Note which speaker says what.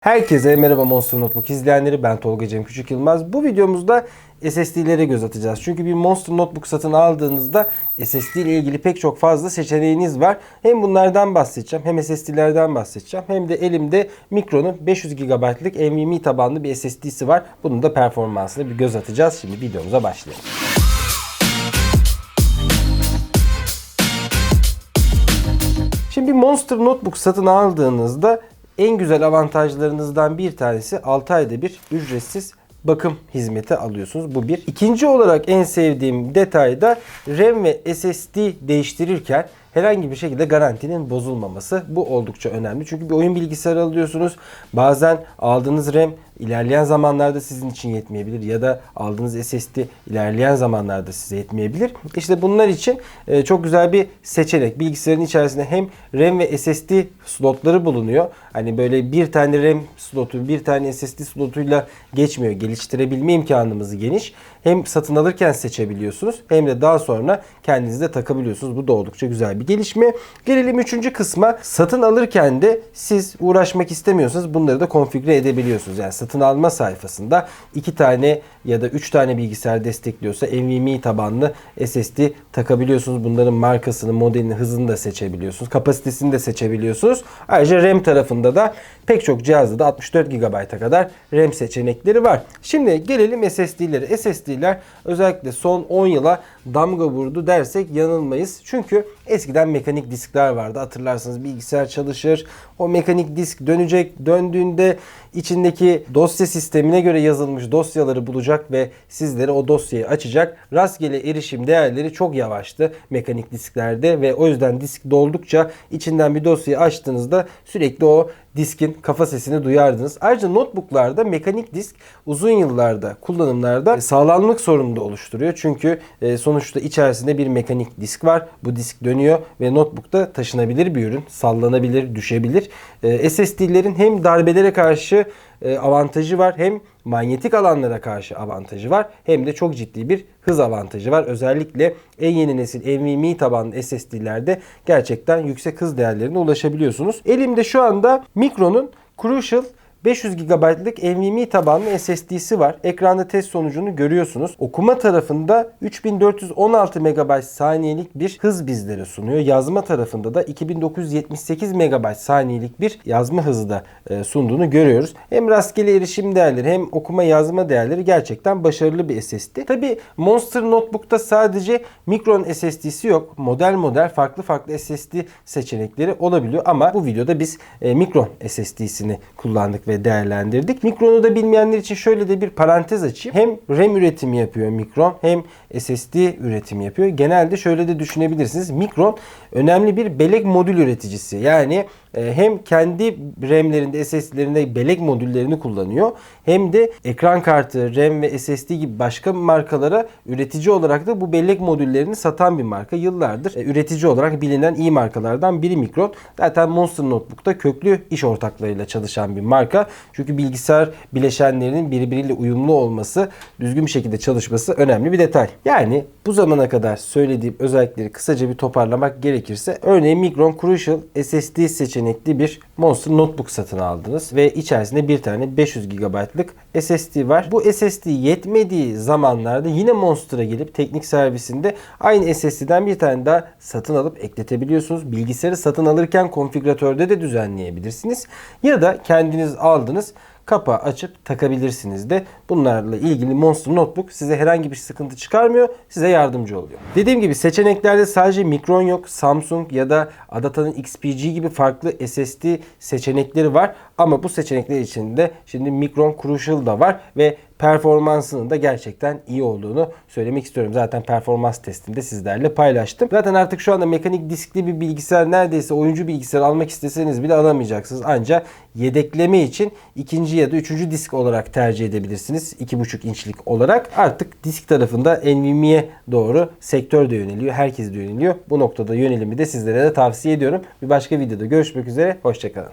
Speaker 1: Herkese merhaba Monster Notebook izleyenleri ben Tolga Cem Küçük Yılmaz. Bu videomuzda SSD'lere göz atacağız. Çünkü bir Monster Notebook satın aldığınızda SSD ile ilgili pek çok fazla seçeneğiniz var. Hem bunlardan bahsedeceğim hem SSD'lerden bahsedeceğim. Hem de elimde Micron'un 500 GB'lık NVMe tabanlı bir SSD'si var. Bunun da performansına bir göz atacağız. Şimdi videomuza başlayalım. Şimdi bir Monster Notebook satın aldığınızda en güzel avantajlarınızdan bir tanesi 6 ayda bir ücretsiz bakım hizmeti alıyorsunuz. Bu bir. İkinci olarak en sevdiğim detay da RAM ve SSD değiştirirken herhangi bir şekilde garantinin bozulmaması. Bu oldukça önemli. Çünkü bir oyun bilgisayarı alıyorsunuz. Bazen aldığınız RAM ilerleyen zamanlarda sizin için yetmeyebilir ya da aldığınız SSD ilerleyen zamanlarda size yetmeyebilir. İşte bunlar için e, çok güzel bir seçenek. Bilgisayarın içerisinde hem RAM ve SSD slotları bulunuyor. Hani böyle bir tane RAM slotu, bir tane SSD slotuyla geçmiyor. Geliştirebilme imkanımız geniş. Hem satın alırken seçebiliyorsunuz hem de daha sonra kendinizde takabiliyorsunuz. Bu da oldukça güzel bir gelişme. Gelelim üçüncü kısma. Satın alırken de siz uğraşmak istemiyorsanız bunları da konfigüre edebiliyorsunuz. Yani satın alma sayfasında iki tane ya da üç tane bilgisayar destekliyorsa NVMe tabanlı SSD takabiliyorsunuz. Bunların markasını, modelini, hızını da seçebiliyorsunuz. Kapasitesini de seçebiliyorsunuz. Ayrıca RAM tarafında da pek çok cihazda da 64 GB'a kadar RAM seçenekleri var. Şimdi gelelim SSD'lere. SSD'ler özellikle son 10 yıla damga vurdu dersek yanılmayız. Çünkü eskiden mekanik diskler vardı. Hatırlarsanız bilgisayar çalışır. O mekanik disk dönecek. Döndüğünde içindeki dosya sistemine göre yazılmış dosyaları bulacak ve sizlere o dosyayı açacak. Rastgele erişim değerleri çok yavaştı mekanik disklerde ve o yüzden disk doldukça içinden bir dosyayı açtığınızda sürekli o diskin kafa sesini duyardınız. Ayrıca notebooklarda mekanik disk uzun yıllarda kullanımlarda sağlamlık sorunu da oluşturuyor. Çünkü e, sonuçta içerisinde bir mekanik disk var. Bu disk dönüyor ve notebookta taşınabilir bir ürün. Sallanabilir, düşebilir. E, SSD'lerin hem darbelere karşı e, avantajı var hem manyetik alanlara karşı avantajı var hem de çok ciddi bir hız avantajı var. Özellikle en yeni nesil NVMe tabanlı SSD'lerde gerçekten yüksek hız değerlerine ulaşabiliyorsunuz. Elimde şu anda Micron'un Crucial 500 GB'lık NVMe tabanlı SSD'si var. Ekranda test sonucunu görüyorsunuz. Okuma tarafında 3416 MB saniyelik bir hız bizlere sunuyor. Yazma tarafında da 2978 MB saniyelik bir yazma hızı da e, sunduğunu görüyoruz. Hem rastgele erişim değerleri hem okuma yazma değerleri gerçekten başarılı bir SSD. Tabi Monster Notebook'ta sadece Micron SSD'si yok. Model model farklı farklı SSD seçenekleri olabiliyor ama bu videoda biz e, Micron SSD'sini kullandık ve değerlendirdik. Micron'u da bilmeyenler için şöyle de bir parantez açayım. Hem RAM üretimi yapıyor Micron hem SSD üretimi yapıyor. Genelde şöyle de düşünebilirsiniz. Micron önemli bir bellek modül üreticisi. Yani hem kendi RAM'lerinde, SSD'lerinde bellek modüllerini kullanıyor. Hem de ekran kartı, RAM ve SSD gibi başka markalara üretici olarak da bu bellek modüllerini satan bir marka. Yıllardır e, üretici olarak bilinen iyi markalardan biri Micron. Zaten Monster Notebook'ta köklü iş ortaklarıyla çalışan bir marka. Çünkü bilgisayar bileşenlerinin birbiriyle uyumlu olması, düzgün bir şekilde çalışması önemli bir detay. Yani bu zamana kadar söylediğim özellikleri kısaca bir toparlamak gerekirse örneğin Micron Crucial SSD seçenekli bir Monster Notebook satın aldınız ve içerisinde bir tane 500 GB'lık SSD var. Bu SSD yetmediği zamanlarda yine Monster'a gelip teknik servisinde aynı SSD'den bir tane daha satın alıp ekletebiliyorsunuz. Bilgisayarı satın alırken konfigüratörde de düzenleyebilirsiniz. Ya da kendiniz aldınız kapağı açıp takabilirsiniz de. Bunlarla ilgili Monster Notebook size herhangi bir sıkıntı çıkarmıyor. Size yardımcı oluyor. Dediğim gibi seçeneklerde sadece Micron yok. Samsung ya da Adata'nın XPG gibi farklı SSD seçenekleri var. Ama bu seçenekler içinde şimdi Micron Crucial da var ve performansının da gerçekten iyi olduğunu söylemek istiyorum. Zaten performans testinde sizlerle paylaştım. Zaten artık şu anda mekanik diskli bir bilgisayar neredeyse oyuncu bilgisayar almak isteseniz bile alamayacaksınız. Ancak yedekleme için ikinci ya da üçüncü disk olarak tercih edebilirsiniz. 2.5 inçlik olarak. Artık disk tarafında NVMe'ye doğru sektör de yöneliyor. Herkes de yöneliyor. Bu noktada yönelimi de sizlere de tavsiye ediyorum. Bir başka videoda görüşmek üzere. Hoşçakalın.